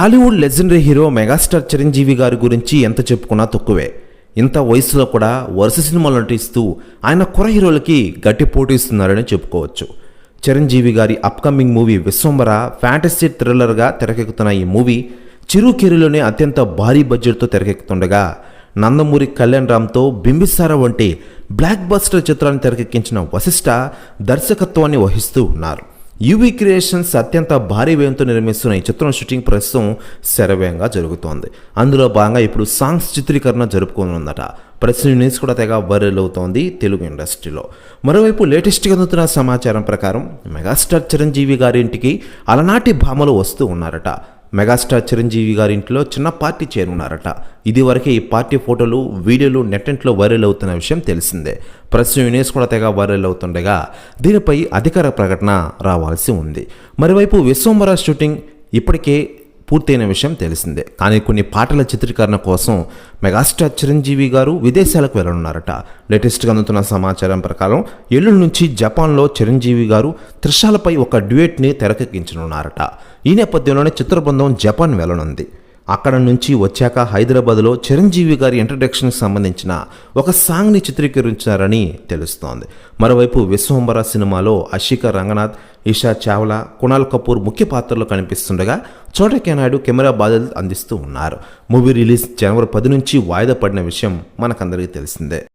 Tollywood legendary hero megastar Chiranjeevi గారి గురించి ఎంత చెప్పుకున్నా తక్కువే. ఇంత వయసులో కూడా వరుస సినిమాలు నటిస్తూ ఆయన కుర హీరోలకి గట్టి పోటీ ఇస్తున్నారని చెప్పుకోవచ్చు. చిరంజీవి గారి అప్కమింగ్ మూవీ విశ్వంబర ఫ్యాంటసీ థ్రిల్లర్గా తెరకెక్కుతున్న ఈ మూవీ చిరుకెరిలోనే అత్యంత భారీ బడ్జెట్తో తెరకెక్కుతుండగా నందమూరి కళ్యాణ్ రామ్తో బింబిసార వంటి బ్లాక్ బస్టర్ చిత్రాన్ని తెరకెక్కించిన వశిష్ఠ దర్శకత్వాన్ని వహిస్తూ ఉన్నారు. యువి క్రియేషన్స్ అత్యంత భారీ వ్యయంతో నిర్మిస్తున్న ఈ చిత్రం షూటింగ్ ప్రస్తుతం శరవేగంగా జరుగుతోంది. అందులో భాగంగా ఇప్పుడు సాంగ్స్ చిత్రీకరణ జరుపుకోనుందట. ప్రస్తుతం న్యూస్ కూడా తెగ వైరల్ అవుతోంది తెలుగు ఇండస్ట్రీలో. మరోవైపు లేటెస్ట్గా అందుతున్న సమాచారం ప్రకారం మెగాస్టార్ చిరంజీవి గారింటికి అలనాటి భామలు వస్తూ ఉన్నారట. మెగాస్టార్ చిరంజీవి గారి ఇంట్లో చిన్న పార్టీ చేరున్నారట. ఇదివరకే ఈ పార్టీ ఫోటోలు వీడియోలు నెట్టెంట్లో వైరల్ అవుతున్న విషయం తెలిసిందే. ప్రస్తుతం యునేస్ కూడా తెగ వైరల్ అవుతుండగా దీనిపై అధికార ప్రకటన రావాల్సి ఉంది. మరోవైపు విశ్వంబర షూటింగ్ ఇప్పటికే పూర్తయిన విషయం తెలిసిందే. కానీ కొన్ని పాటల చిత్రీకరణ కోసం మెగాస్టార్ చిరంజీవి గారు విదేశాలకు వెళ్ళనున్నారట. లేటెస్ట్గా అందుతున్న సమాచారం ప్రకారం ఎల్లుండి నుంచి జపాన్లో చిరంజీవి గారు త్రిషాలపై ఒక డ్యూయట్ని తెరకెక్కించనున్నారట. ఈ నేపథ్యంలోనే చిత్రబృందం జపాన్ వెళ్ళనుంది. అక్కడ నుంచి వచ్చాక హైదరాబాద్లో చిరంజీవి గారి ఇంట్రడక్షన్కి సంబంధించిన ఒక సాంగ్ని చిత్రీకరించారని తెలుస్తోంది. మరోవైపు విశ్వంబర సినిమాలో అషిక రంగనాథ్ ఈషా చావ్లా కుణాల్ కపూర్ ముఖ్య పాత్రలో కనిపిస్తుండగా చోటకే నాయుడు కెమెరా బాధ్యతలు అందిస్తూ ఉన్నారు. మూవీ రిలీజ్ జనవరి పది నుంచి వాయిదా పడిన విషయం మనకందరికీ తెలిసిందే.